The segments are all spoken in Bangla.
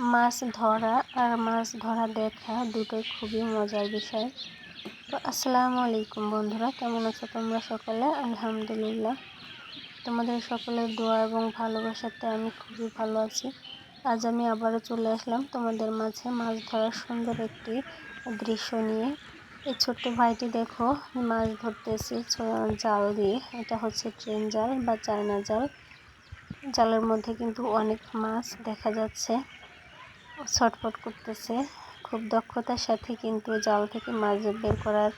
মাছ ধরা আর মাছ ধরা দেখা দুটোই খুবই মজার বিষয়। তো আসসালামু আলাইকুম বন্ধুরা, কেমন আছো তোমরা সকলে? আলহামদুলিল্লাহ। তোমাদের সকলের দোয়া এবং ভালোবাসাতে আমি খুবই ভালো আছি। আজ আমি আবারও চলে আসলাম তোমাদের মাঝে মাছ ধরার সুন্দর একটি দৃশ্য নিয়ে। এই ছোট্ট ভাইটি দেখো, মাছ ধরতেছি জাল দিয়ে। এটা হচ্ছে ট্রেন জাল বা চায়না জাল। জালের মধ্যে কিন্তু অনেক মাছ দেখা যাচ্ছে। ছটফট করতেছে। খুব দক্ষতার সাথে কিন্তু জাল থেকে মাছ বের করার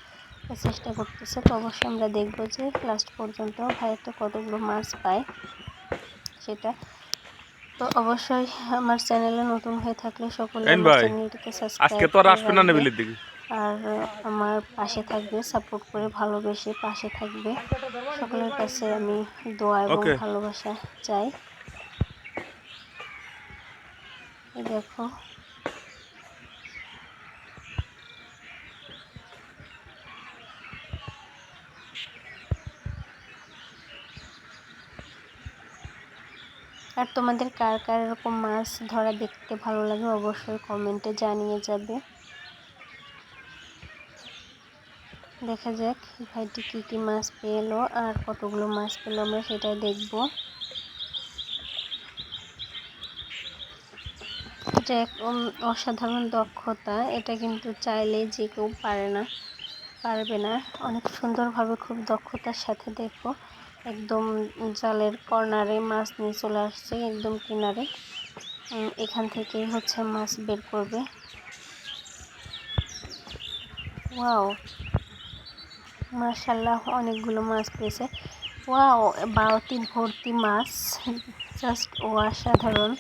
চেষ্টা করতেছে। তো অবশ্যই আমরা দেখব যে লাস্ট পর্যন্ত ভাইয়েরটা কতগুলো মাছ পায় সেটা। তো অবশ্যই আমার চ্যানেলে নতুন হয়ে থাকলে সকলে চ্যানেলটিকে সাবস্ক্রাইব আর আমার পাশে থাকবে সাপোর্ট করে ভালোবেসে পাশে থাকবে। সকলের কাছে আমি দোয়া এবং ভালোবাসা চাই। দেখো। আর তোমাদের কার কার এরকম মাছ ধরা দেখতে ভালো লাগে অবশ্যই কমেন্টে জানিয়ে যাবে। দেখা যাক, ভাইটি কী কী মাছ পেল আর কতগুলো মাছ পেল আমরা সেটাই দেখব। এটা এক অসাধারণ দক্ষতা। এটা কিন্তু চাইলে যে কেউ পারে না, পারবে না। অনেক সুন্দরভাবে খুব দক্ষতার সাথে দেখো, একদম জালের কর্নারে মাছ নিয়ে চলে আসছে, একদম কিনারে। এখান থেকেই হচ্ছে মাছ বের করবে। ওয়াও! মার্শাল্লাহ অনেকগুলো মাছ পেয়েছে। ওয়াও! বারোটি ভর্তি মাছ। জাস্ট অসাধারণ।